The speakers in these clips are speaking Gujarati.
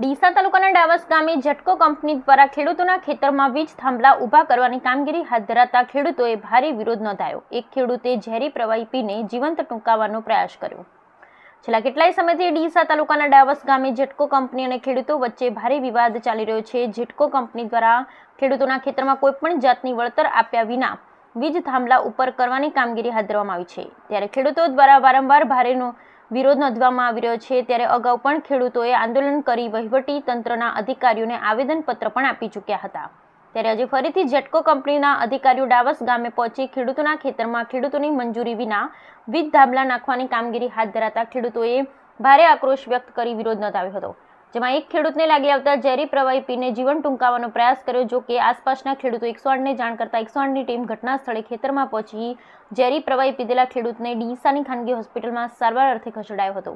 ડીસા તાલુકાના ડાવસ ગામે ઝટકો કંપની દ્વારા ખેડૂતોના ખેતરમાં વીજ થાંભલા ઊભા કરવાની કામગીરી હાથ ધરાતા ખેડૂતોએ ભારે વિરોધ નોંધાયો. એક ખેડૂતે ઝેરી પ્રવાહી પીને જીવંત ટૂંકાવવાનો પ્રયાસ કર્યો. છેલ્લા કેટલાય સમયથી ડીસા તાલુકાના ડાવસ ગામે ઝટકો કંપની અને ખેડૂતો વચ્ચે ભારે વિવાદ ચાલી રહ્યો છે. ઝટકો કંપની દ્વારા ખેડૂતોના ખેતરમાં કોઈપણ જાતની વળતર આપ્યા વિના વીજ થાંભલા ઉપર કરવાની કામગીરી હાથ ધરવામાં આવી છે. ત્યારે ખેડૂતો દ્વારા વારંવાર ભારેનો વિરોધ નોંધવામાં આવી રહ્યો છે, ત્યારે અગાઉ પણ ખેડૂતોએ આંદોલન કરી વહીવટી તંત્રના અધિકારીઓને આવેદનપત્ર પણ આપી ચૂક્યા હતા. ત્યારે આજે ફરીથી જેટકો કંપનીના અધિકારીઓ ડાવસ ગામે પહોંચી ખેડૂતોના ખેતરમાં ખેડૂતોની મંજૂરી વિના વીજ ધાબલા નાખવાની કામગીરી હાથ ધરાતા ખેડૂતોએ ભારે આક્રોશ વ્યક્ત કરી વિરોધ નોંધાવ્યો હતો. જેમાં એક ખેડૂતને લાગી આવતા ઝેરી પ્રવાહી પીને જીવન ટૂંકાવવાનો પ્રયાસ કર્યો જો કે આસપાસના ખેડૂતો એકસો આઠને જાણ કરતા એકસો આઠની ટીમ ઘટના સ્થળે ખેતરમાં પહોંચી ઝેરી પ્રવાહી પીધેલા ખેડૂતને ડીસાની ખાનગી હોસ્પિટલમાં સારવાર અર્થે ખસેડાયો હતો.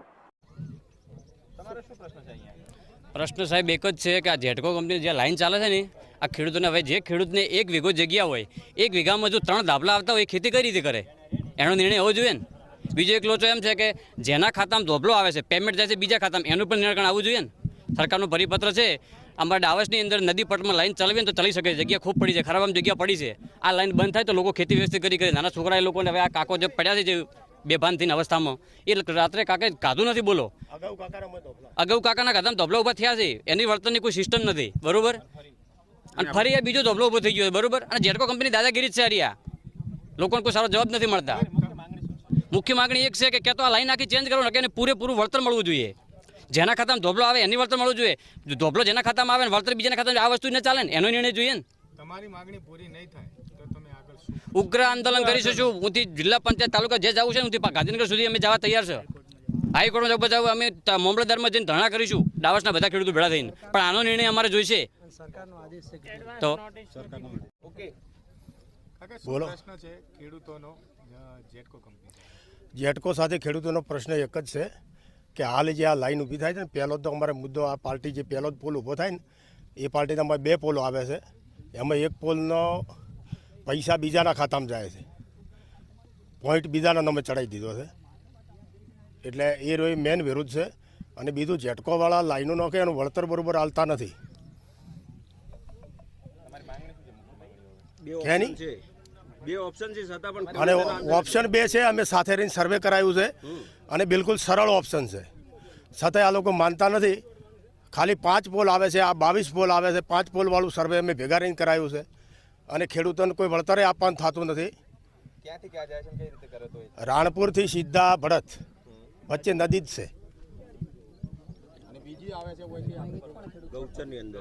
પ્રશ્ન સાહેબ એક જ છે કે આ જેટકો કંપની જે લાઈન ચાલે છે ને આ ખેડૂતોને હવે જે ખેડૂતને એક વીઘો જગ્યા હોય એક વીઘામાં જો ત્રણ ધાબલા આવતા હોય એ ખેતી કઈ રીતે કરે? એનો નિર્ણય હોવો જોઈએ ને. બીજો એક લોચો એમ છે કે જેના ખાતામાં ધોબલો આવે છે પેમેન્ટ જાય છે બીજા ખાતામાં એનું પણ નિરાકરણ આવવું જોઈએ ને. સરકારનો પરિપત્ર છે અમારા ડાવસની અંદર નદી પટમાં લાઈન ચલાવીએ તો ચલી શકે જગ્યા ખૂબ પડી છે ખરાબ આમ જગ્યા પડી છે. આ લાઈન બંધ થાય તો લોકો ખેતી વ્યવસ્થિત કરી કરે. નાના છોકરા એ લોકોને હવે આ કાકો જે પડ્યા છે જે બેભાન થઈને અવસ્થામાં એ રાત્રે કાકે કાધું નથી બોલો. અગાઉ કાકાના કાધામાં ધોબલા ઊભા થયા છે. એની વર્તનની કોઈ સિસ્ટમ નથી. બરોબર? અને ફરી એ બીજો ધોબલો ઊભો થઈ ગયો છે. બરોબર? અને જેટકો કંપની દાદાગીરી જ છે હારી લોકોને કોઈ સારો જવાબ નથી મળતા. મુખ્ય માગણી એક છે કે ક્યાં તો આ લાઈન આખી ચેન્જ કરો ને કે એને પૂરેપૂરું વળતર મળવું જોઈએ. જેના ખાતામાં ધોબલો આવે એની વળતર મળવું જોઈએ. જો ધોબલો જેના ખાતામાં આવે ને વળતર બીજાના ખાતામાં આ વસ્તુ ન ચાલે ને એનો નિર્ણય જોઈએ ને. તમારી માંગણી પૂરી નહીં થાય તો તમે આગળ ઉગ્ર આંદોલન કરીશું હુંથી જિલ્લા પંચાયત તાલુકા જે જવું છે ને હુંથી ગાંધીનગર સુધી અમે જવા તૈયાર છે. હાઈકોર્ટમાં જવું જવું અમે મામલતદારમાં જઈને ધરણા કરીશું. ડાવસના બધા ખેડૂતો ભેળા થઈને. પણ આનો નિર્ણય અમારે જોઈશે. તો? બોલો. પ્રશ્ન છે ખેડૂતોનો અ, જેટકો કંપની? જેટકો સાથે ખેડૂતોનો પ્રશ્ન એક જ છે. કે હાલ જે આ લાઈન ઊભી થાય છે ને પહેલો તો અમારે મુદ્દો આ પાર્ટી જે પહેલો જ પોલ ઊભો થાય ને એ પાર્ટીના અમારે બે પોલો આવે છે. એમાં એક પોલનો પૈસા બીજાના ખાતામાં જાય છે. પોઈન્ટ બીજાના નામે ચડાવી દીધો છે. એટલે એ રોય મેન વિરુદ્ધ છે. અને બીજું ઝેટકોવાળા લાઈનો નાખે એનું વળતર બરોબર હાલતા નથી. કે નહીં? બે ઓપ્શન છે છતાં પણ અને ઓપ્શન બે છે અમે સાથે રહીને સર્વે કરાયું છે. અને બિલકુલ સરળ ઓપ્શન છે. છતાંય આ લોકો માનતા નથી. ખાલી પાંચ પોલ આવે છે આ બાવીસ પોલ આવે છે. પાંચ પોલવાળું સર્વે અમે ભેગા રહીને કરાયું છે. અને ખેડૂતોને કોઈ વળતરે આપવાનું થતું નથી. ક્યાંથી ક્યાં જાય છે અને કઈ રીતે કરે તો એ? રાણપુરથી સીધા ભડત વચ્ચે નદી જ છે. ગૌચરની અંદર.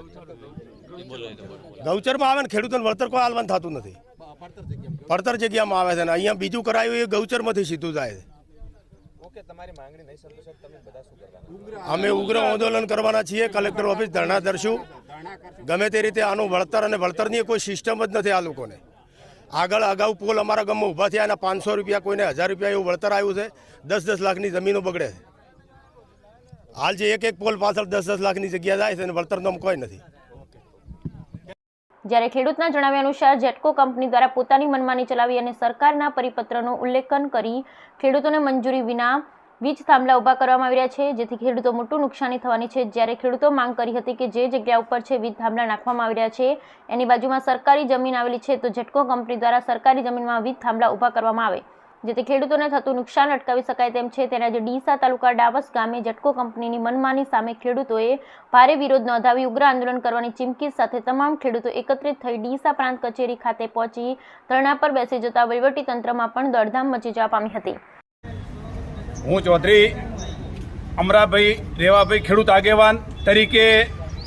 ગૌચરમાં આવે ને ખેડૂતોને વળતર કોઈ હાલવાનું થતું નથી. પડતર જગ્યામાં આવે છે અને અહીંયા બીજું કરાયું એ ગૌચરમાંથી સીધું જાય છે. અમે ઉગ્ર આંદોલન કરવાના છીએ કલેક્ટર ઓફિસ ધરણા ધરશું. ગમે તે રીતે આનું વળતર અને વળતરની કોઈ સિસ્ટમ જ નથી આ લોકોને. આગળ અગાઉ પોલ અમારા ગામમાં ઊભા થયા અને પાંચસો રૂપિયા કોઈને હજાર રૂપિયા એવું વળતર આવ્યું છે દસ દસ લાખની જમીનો બગડે છે. હાલ જે એક એક પોલ પાછળ દસ દસ લાખની જગ્યા જાય છે અને વળતરનો કોઈ નથી. જ્યારે ખેડૂતના જણાવ્યા અનુસાર જેટકો કંપની દ્વારા પોતાની મનમાની ચલાવી અને સરકારના પરિપત્રનો ઉલ્લેખન કરી ખેડૂતોને મંજૂરી વિના વીજ થાંભલા ઊભા કરવામાં આવી રહ્યા છે. જેથી ખેડૂતો મોટું નુકસાની થવાની છે. જ્યારે ખેડૂતો માંગ કરી હતી કે જે જગ્યા ઉપર છે વીજ થાંભલા નાખવામાં આવી રહ્યા છે, એની બાજુમાં સરકારી જમીન આવેલી છે, તો જેટકો કંપની દ્વારા સરકારી જમીનમાં વીજ થાંભલા ઊભા કરવામાં આવે. જેથી ખેડૂતોને થતું નુકસાન અટકાવી શકાય તેમ છે. ત્યારે આજે ડીસા તાલુકા ડાવસ ગામે જટકો કંપનીની મનમાની સામે ખેડૂતોએ ભારે વિરોધ નોંધાવી ઉગ્ર આંદોલન કરવાની ચીમકી સાથે તમામ ખેડૂતો એકત્રિત થઈ ડીસા પ્રાંત કચેરી ખાતે પહોંચી ધરણા પર બેસી જતા તંત્રમાં પણ દોડધામ મચી જવા પામી હતી. હું ચૌધરી અમરાભાઈ રેવાભાઈ ખેડૂત આગેવાન તરીકે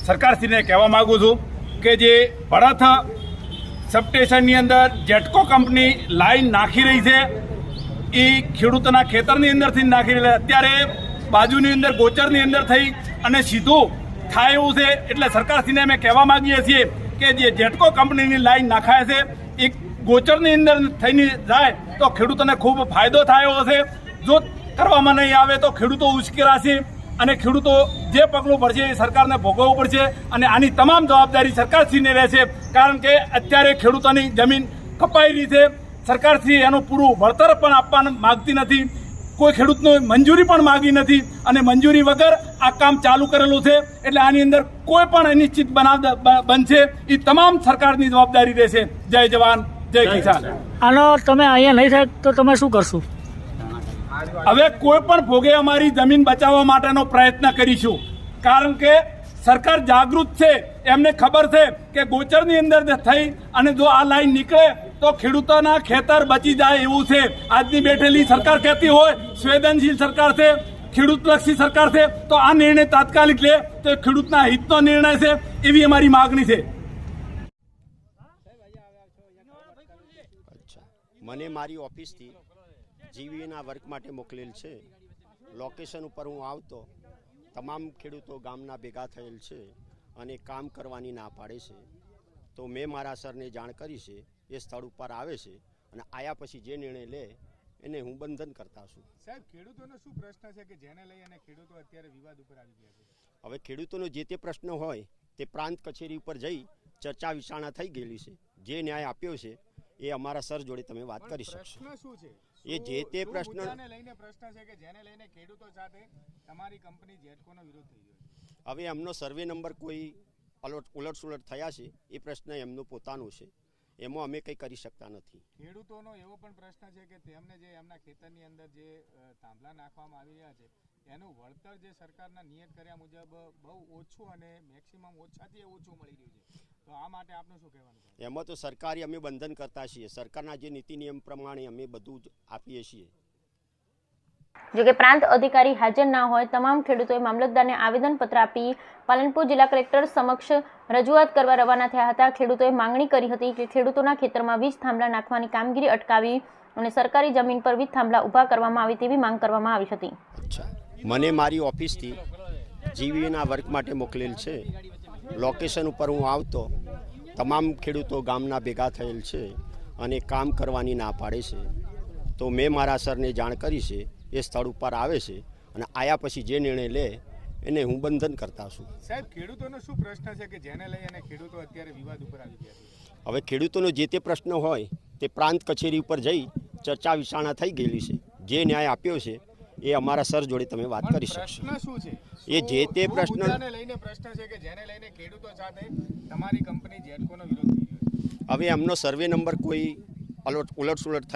સરકારશ્રીને કહેવા માગું છું કે જે ભડાથા સબસ્ટેશનની અંદર જેટકો કંપની લાઈન નાખી રહી છે. એ ખેડૂતોના ખેતરની અંદરથી નાખી રહી અત્યારે બાજુની અંદર ગોચરની અંદર થઈ અને સીધું થાય એવું છે. એટલે સરકારશ્રીને અમે કહેવા માંગીએ છીએ કે જે જેટકો કંપનીની લાઈન નાખાય છે એ ગોચરની અંદર થઈને જાય તો ખેડૂતોને ખૂબ ફાયદો થાય છે. જો કરવામાં નહીં આવે તો ખેડૂતો ઉશ્કેરાશે અને ખેડૂતો જે પગલું ભરશે એ સરકારને ભોગવવું પડશે અને આની તમામ જવાબદારી સરકારશ્રીને રહેશે. કારણ કે અત્યારે ખેડૂતોની જમીન કપાઈ રહી છે. સરકારશ્રી એનું પૂરું વળતર પણ આપવા માગતી નથી. કોઈ ખેડૂતનો મંજૂરી પણ માગી નથી અને મંજૂરી વગર આ કામ ચાલુ કરેલું છે. એટલે આની અંદર કોઈ પણ અનિશ્ચિત બનાવ બનશે એ તમામ સરકારની જવાબદારી રહેશે. જય જવાન જય કિસાન. આનો તમે અહીંયા નહીં થાય તો તમે શું કરશો? હવે કોઈ પણ ભોગે અમારી જમીન બચાવવા માટેનો પ્રયત્ન કરીશું. કારણ કે સરકાર જાગૃત છે. એમને ખબર છે કે ગોચરની અંદર થઈ અને જો આ લાઈન નીકળે તો ખેડૂતોના ખેતર બચી જાય એવું છે. આજની બેઠેલી સરકાર કહેતી હોય, સંવેદનશીલ સરકાર છે, ખેડૂતલક્ષી સરકાર છે, તો આ નિર્ણય તાત્કાલિક લે, તો ખેડૂતના હિતનો નિર્ણય છે, એવી અમારી માગણી છે. મને મારી ઓફિસથી જીવીના વર્ક માટે મોકલેલ છે. લોકેશન ઉપર હું આવતો, તમામ ખેડૂતો ગામના ભેગા થયેલ છે અને કામ કરવાની ના પાડે છે. તો મેં મારા સરને જાણ કરી છે એ સ્થળ ઉપર આવે છે અને આયા પછી જે નિર્ણય લે એને હું બંધન કરતા છું. સાહેબ ખેડૂતોનો શું પ્રશ્ન છે કે જેને લઈ અને ખેડૂતો અત્યારે વિવાદ ઉપર આવી ગયા છે? હવે ખેડૂતોનો જે તે પ્રશ્ન હોય તે પ્રાંત કચેરી ઉપર જઈ ચર્ચા વિચારણા થઈ ગયેલી છે. જે ન્યાય આપ્યો છે એ અમારા સર જોડે તમે વાત કરી શકશો. શું છે? એ જે તે પ્રશ્ન લઈને પ્રશ્ન છે કે જેને લઈને ખેડૂતો સાથે તમારી કંપની જેટકોનો વિરોધ થઈ ગયો હવે એમનો સર્વે નંબર કોઈ અલટ ઉલટ સુલટ થયા છે એ પ્રશ્ન એમનો પોતાનો છે. એમાં અમે કંઈ કરી શકતા નથી. ખેડૂતોનો એવો પણ પ્રશ્ન છે કે તેમને જે એમના ખેતરની અંદર જે તાંભલા થાંભલા નાખવામાં આવી રહ્યા છે એનું વળતર જે સરકારના નિયત કર્યા મુજબ બહુ ઓછું અને મેક્સિમમ ઓછાથી ઓછું મળી રહ્યું છે. તો આ માટે આપનું શું કહેવાનું છે? એમાં તો સરકારી અમે બંધન કરતા છીએ. સરકારના જે નીતિ નિયમ પ્રમાણે અમે બધું જ આપીએ છીએ. જોકે પ્રાંત અધિકારી હાજર ના હોય તમામ ખેડૂતોએ મામલતદારને આવેદનપત્ર આપી પાલનપુર જિલ્લા કલેક્ટર સમક્ષ રજૂઆત કરવા રવાના થયા હતા. ખેડૂતોએ માંગણી કરી હતી કે ખેડૂતોના ખેતરમાં વીજ થાંભલા નાખવાની કામગીરી અટકાવી અને સરકારી જમીન પર વીજ થાંભલા ઊભા કરવામાં આવે તેવી માંગ કરવામાં આવી હતી. મને મારી ઓફિસથી જીવીના વર્ક માટે મોકલેલ છે. લોકેશન ઉપર હું આવતો, તમામ ખેડૂતો ગામના ભેગા થયેલ છે અને કામ કરવાની ના પાડે છે. તો મેં મારા સરને જાણ કરી છે, એ સ્થળ ઉપર આવે છે અને આયા પછી જે નિર્ણય લે એને હું બંધન કરતા છું. સાહેબ ખેડૂતોનો શું પ્રશ્ન છે કે જેને લઈ અને ખેડૂતો અત્યારે વિવાદ ઉપર આવી ગયા છે? હવે ખેડૂતોનો જે તે પ્રશ્ન હોય તે પ્રાંત કચેરી ઉપર જઈ ચર્ચા વિચારણા થઈ ગયેલી છે. જે ન્યાય આપ્યો છે એ અમારા સર જોડે તમે વાત કરી શકશો. છે? એ જે તે પ્રશ્ન લઈને પ્રશ્ન છે કે જેને લઈને ખેડૂતો સાથે તમારી કંપની જેટકોનો વિરોધ થઈ ગયો છે? હવે એમનો સર્વે નંબર કોઈ અલોટ ઉલટ સુલટ થાય